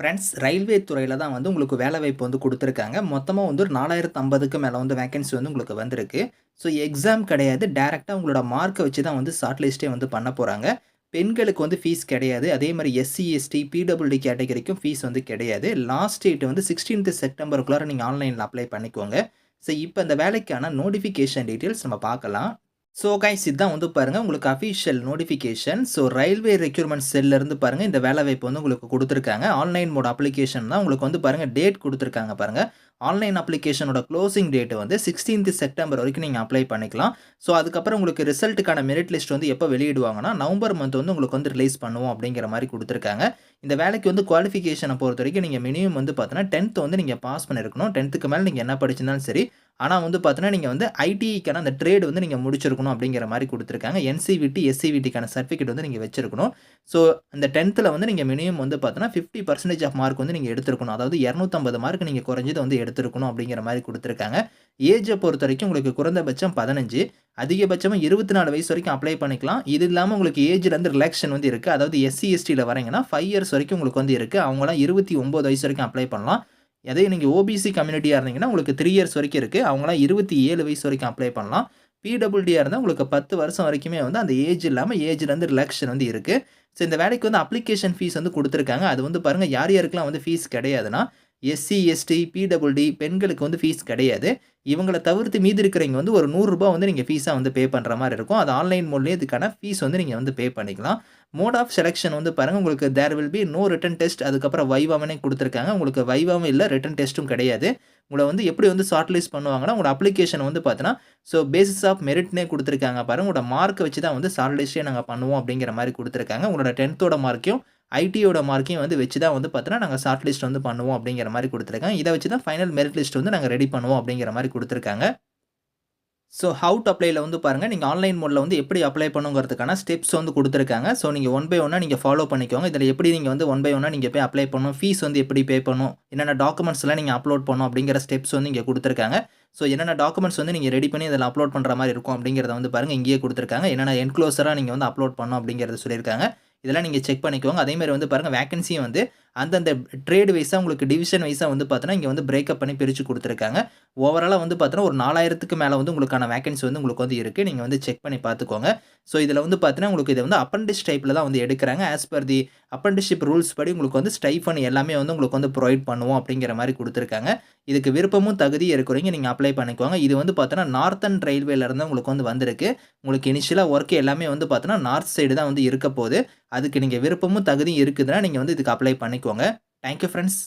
Friends railway துறையில் தான் வந்து உங்களுக்கு வேலை வாய்ப்பு வந்து கொடுத்துருக்காங்க. மொத்தமாக வந்து ஒரு நாலாயிரத்து ஐம்பதுக்கு மேலே வந்து வேகன்சி வந்து உங்களுக்கு வந்திருக்கு. ஸோ எக்ஸாம் கிடையாது. டேரெக்டாக உங்களோட மார்க்கை வச்சு தான் வந்து ஷார்ட் லிஸ்ட்டே வந்து பண்ண போகிறாங்க பெண்களுக்கு வந்து ஃபீஸ் கிடையாது. அதே மாதிரி S C S T P W D கேட்டகரிக்கும் fees வந்து கிடையாது. லாஸ்ட் டேட் வந்து சிக்ஸ்டீன்த் செப்டம்பருக்குள்ளார நீங்கள் ஆன்லைனில் அப்ளை பண்ணிக்கோங்க. ஸோ இப்போ இந்த வேலைக்கான நோட்டிஃபிகேஷன் டீட்டெயில்ஸ் நம்ம பார்க்கலாம். ஸோ கைஸ் இதுதான் வந்து பாருங்கள் உங்களுக்கு official notification so railway requirement செல்லிருந்து பாருங்கள் இந்த வேலை வாய்ப்பு வந்து உங்களுக்கு கொடுத்துருக்காங்க. ஆன்லைன் மோட் அப்ளிகேஷன் தான் உங்களுக்கு வந்து பாருங்கள் டேட் கொடுத்துருக்காங்க பாருங்கள் ஆன்லைன் அப்ளிகேஷனோட க்ளோசிங் டேட் வந்து சிக்ஸ்டீன்த் செப்டம்பர் வரைக்கும் நீங்கள் அப்ளை பண்ணிக்கலாம். ஸோ அதுக்கப்புறம் உங்களுக்கு ரிசல்ட்டுக்கான மெரிட் லிஸ்ட் வந்து எப்போ வெளியிடுவாங்கன்னா நவம்பர் மந்த் வந்து உங்களுக்கு வந்து ரிலீஸ் பண்ணுவோம் அப்படிங்கிற மாதிரி கொடுத்துருக்காங்க. இந்த வேலைக்கு வந்து குவாலிஃபிகேஷனை பொறுத்த வரைக்கும் நீங்கள் மினிமம் வந்து பார்த்தீங்கன்னா டென்த் வந்து நீங்கள் பாஸ் பண்ணியிருக்கணும் டென்த்துக்கு மேலே நீங்கள் என்ன படிச்சிருந்தாலும் சரி ஆனால் வந்து பார்த்தீங்கன்னா நீங்கள் வந்து ஐடிக்கான அந்த ட்ரேடு வந்து நீங்கள் முடிச்சிருக்கணும் அப்படிங்கிற மாதிரி கொடுத்துருக்காங்க. என்சிவிடி எஸ்சிவிடிக்கான சர்டிஃபிகேட் வந்து நீங்கள் வச்சிருக்கணும். ஸோ அந்த டென்த்தில் வந்து நீங்கள் மினிமம் வந்து பார்த்தீங்கன்னா ஃபிஃப்டி பர்சன்டேஜ் ஆஃப் மார்க் வந்து நீங்கள் எடுத்துருக்கணும். அதாவது இரநூத்தம்பது மார்க் நீங்கள் குறைஞ்சது வந்து எடுத்துருக்கணும் அப்படிங்கிற மாதிரி கொடுத்துருக்காங்க. ஏஜை பொறுத்த வரைக்கும் உங்களுக்கு குறைந்தபட்சம் பதினஞ்சு. அதிகபட்சமாக இருபத்தி நாலு வயசு வரைக்கும் அப்ளை பண்ணிக்கலாம். இது இல்லாமல் உங்களுக்கு ஏஜ்லேருந்து ரிலாக்ஷன் வந்து இருக்குது அதாவது எஸ்சி எஸ்டியில் வரீங்கன்னா ஃபைவ் இயர்ஸ் வரைக்கும் உங்களுக்கு வந்து இருக்குது அவங்களாம் இருபத்தி ஒம்பது வயசு வரைக்கும் அப்ளை பண்ணலாம். அதே நீங்கள் ஓபிசி கம்யூனிட்டியாக இருந்தீங்கன்னா உங்களுக்கு த்ரீ இயர்ஸ் வரைக்கும் இருக்குது அவங்களாம் இருபத்தி ஏழு வயசு வரைக்கும் அப்ளை பண்ணலாம். பிடபிள்டியாக இருந்தால் உங்களுக்கு பத்து வருஷம் வரைக்குமே வந்து அந்த ஏஜ் இல்லாமல் ஏஜ்லேருந்து ரிலாக்ஷன் வந்து இருக்குது ஸோ இந்த வேலைக்கு வந்து அப்ளிகேஷன் ஃபீஸ் வந்து கொடுத்துருக்காங்க. அது வந்து பாருங்கள் யார் யாருக்கெல்லாம் வந்து ஃபீஸ் கிடையாதுன்னா எஸ்சி எஸ்டி பிடபிள்டி பெண்களுக்கு வந்து ஃபீஸ் கிடையாது. இவங்களை தவிர்த்து மீதி இருக்கிறவங்க வந்து ஒரு நூறுரூபா வந்து நீங்கள் ஃபீஸாக வந்து பே பண்ணுற மாதிரி இருக்கும். அது ஆன்லைன் மூலியம் இதுக்கான ஃபீஸ் வந்து நீங்கள் வந்து பே பண்ணிக்கலாம். மோட் ஆஃப் செலெக்ஷன் வந்து பாருங்கள் உங்களுக்கு there will be no written test அதுக்கப்புறம் வைவாமனே கொடுத்துருக்காங்க. உங்களுக்கு வைவாவும் இல்லை ரிட்டன் டெஸ்ட்டும் கிடையாது. உங்களை வந்து எப்படி வந்து ஷார்ட் லிஸ்ட் பண்ணுவாங்கன்னா உங்களோட அப்ளிகேஷன் வந்து பார்த்தீங்கன்னா ஸோ பேசிஸ் ஆஃப் மெரிட்னே கொடுத்துருக்காங்க பாருங்க. உங்களோட மார்க்கை வச்சு தான் வந்து ஷார்ட் லிஸ்ட்டே நாங்கள் பண்ணுவோம் அப்படிங்கிற மாதிரி கொடுத்துருக்காங்க. உங்களோட டென்த்தோட மார்க்கையும் ஐடியோட மார்க்கையும் வந்து வச்சு தான் வந்து பார்த்தீங்கன்னா நாங்கள் ஷார்ட் லிஸ்ட் வந்து பண்ணுவோம் அப்படிங்கிற மாதிரி கொடுத்துருக்காங்க. இதை வச்சு தான் ஃபைனல் மெரிட் லிஸ்ட் வந்து நாங்கள் ரெடி பண்ணுவோம் அப்படிங்கிற மாதிரி கொடுத்துருக்காங்க. ஸோ ஹவு டு அப்ளைல வந்து பாருங்கள் நீங்கள் ஆன்லைன் மோடில் வந்து எப்படி அப்ளை பண்ணுங்கிறதுக்கான ஸ்டெப்ஸ் வந்து கொடுத்துருக்காங்க. ஸோ நீங்கள் ஒன் பை ஒன்னாக நீங்கள் ஃபாலோ பண்ணிக்கோங்க. இதில் எப்படி நீங்கள் வந்து ஒன் பை ஒன்னாக நீங்கள் போய் அப்ளை பண்ணணும் ஃபீஸ் வந்து எப்படி பே பண்ணணும் என்னென்ன டாக்குமெண்ட்ஸ்லாம் நீங்கள் அப்லோட் பண்ணணும் அப்படிங்கிற ஸ்டெப்ஸ் வந்து இங்கே கொடுத்துருக்காங்க. ஸோ என்னென்ன டாக்குமெண்ட்ஸ் வந்து நீங்கள் ரெடி பண்ணி இதில் அப்லோட் பண்ணுற மாதிரி இருக்கும் அப்படிங்கிறத வந்து பாருங்கள் இங்கேயே கொடுத்துருக்காங்க. என்னென்ன என்க்ளோஸராக நீங்கள் வந்து அப்லோட் பண்ணணும் அப்படிங்கிறத சொல்லியிருக்காங்க. இதெல்லாம் நீங்கள் செக் பண்ணிக்கோங்க. அதேமாதிரி வந்து பாருங்கள் வேகன்சியும் வந்து அந்தந்த ட்ரேட் வைஸாக உங்களுக்கு டிவிஷன் வைஸாக வந்து பார்த்தோன்னா இங்கே வந்து பிரேக்கப் பண்ணி பிரித்து கொடுத்துருக்காங்க. ஓவராலாக வந்து பார்த்தோன்னா ஒரு நாலாயிரத்துக்கு மேலே வந்து உங்களுக்கான வேகன்சி வந்து உங்களுக்கு வந்து இருக்குது நீங்கள் வந்து செக் பண்ணி பார்த்துக்கோங்க ஸோ இதில் வந்து பார்த்தீங்கன்னா உங்களுக்கு இதை வந்து அப்பண்டிஸ் டைப்பில் தான் வந்து எடுக்கிறாங்க. As per the apprenticeship rules படி உங்களுக்கு வந்து ஸ்டைஃபன் எல்லாமே வந்து உங்களுக்கு வந்து ப்ரொவைட் பண்ணுவோம் அப்படிங்கிற மாதிரி கொடுத்துருக்காங்க. இதுக்கு விருப்பமும் தகுதி இருக்கிறவங்க நீங்கள் அப்ளை பண்ணிக்கோங்க. இது வந்து பார்த்தோன்னா நார்த்தன் ரயில்வேலேருந்து உங்களுக்கு வந்து வந்திருக்கு. உங்களுக்கு இனிஷியலாக ஒர்க் எல்லாமே வந்து பார்த்தோன்னா நார்த் சைடு தான் வந்து இருக்க போகுது. அதுக்கு நீங்கள் விருப்பமும் தகுதியும் இருக்குதுன்னா நீங்கள் வந்து இதுக்கு அப்ளை பண்ணிக்கோங்க தேங்க்யூ ஃப்ரெண்ட்ஸ்